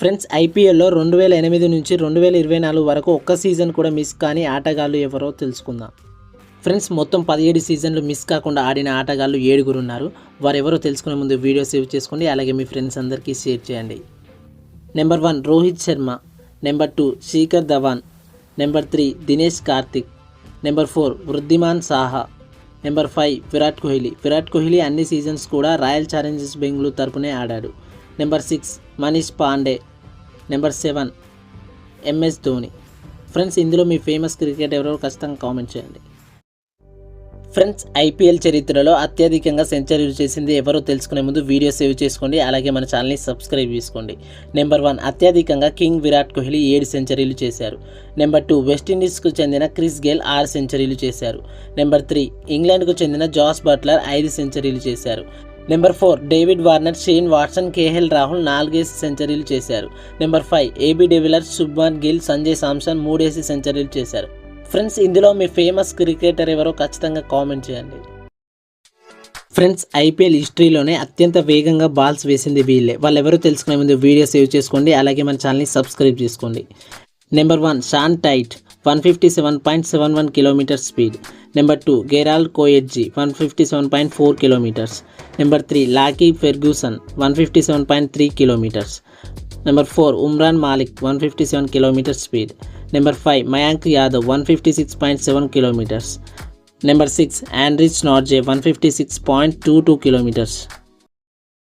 Friends ఐపీఎల్లో రెండు వేల ఎనిమిది నుంచి రెండు వేల ఇరవై నాలుగు వరకు ఒక్క సీజన్ కూడా మిస్ కాని ఆటగాళ్ళు ఎవరో తెలుసుకుందాం. ఫ్రెండ్స్ మొత్తం పదిహేడు సీజన్లు మిస్ కాకుండా ఆడిన ఆటగాళ్ళు ఏడుగురు ఉన్నారు. వారెవరో తెలుసుకునే ముందు వీడియో సేవ్ చేసుకోండి అలాగే మీ ఫ్రెండ్స్ అందరికీ షేర్ చేయండి. Number one Rohit Sharma. Number two Shikhar Dhawan. Number three Dinesh Karthik. Number four Wriddhiman Saha. Number five Virat Kohli. Virat Kohli అన్ని సీజన్స్ కూడా రాయల్ ఛాలెంజర్స్ బెంగళూరు తరపునే ఆడాడు. Number six Manish Pandey. Number seven MS Dhoni. Friends ఇందులో మీ famous cricket ఎవరో ఖచ్చితంగా comment చేయండి. Friends IPL చరిత్రలో అత్యధికంగా సెంచరీలు చేసింది ఎవరో తెలుసుకునే ముందు వీడియో సేవ్ చేసుకోండి అలాగే మన ఛానల్ని సబ్స్క్రైబ్ చేసుకోండి. నెంబర్ వన్ అత్యధికంగా కింగ్ విరాట్ కోహ్లీ ఏడు సెంచరీలు చేశారు. నెంబర్ టూ వెస్టిండీస్కు చెందిన క్రిస్ గేల్ ఆరు సెంచరీలు చేశారు. నెంబర్ త్రీ ఇంగ్లాండ్కు చెందిన జాస్ బట్లర్ ఐదు సెంచరీలు చేశారు. Number four David Warner Shane Watson KL Rahul నాలుగేసి సెంచరీలు చేశారు. Number five AB de Villiers Shubman Gill Sanjay Samson మూడేసి సెంచరీలు చేశారు. ఫ్రెండ్స్ ఇందులో మీ ఫేమస్ క్రికెటర్ ఎవరో ఖచ్చితంగా కామెంట్ చేయండి. ఫ్రెండ్స్ ఐపీఎల్ హిస్టరీలోనే అత్యంత వేగంగా బాల్స్ వేసింది వీళ్ళే. వాళ్ళు ఎవరో తెలుసుకునే ముందు వీడియో సేవ్ చేసుకోండి అలాగే మన ఛానల్ని సబ్స్క్రైబ్ చేసుకోండి. Number one Shaun Tait one fifty seven point seven one kilometre speed. Number 2. Gerald Koeji 157.4 kilometers. Number 3. Laki Ferguson 157.3 kilometers. Number 4. Umran Malik 157 km speed. Number 5. Mayank Yadav 156.7 kilometers. Number 6. Andrich Norje 156.22 kilometers.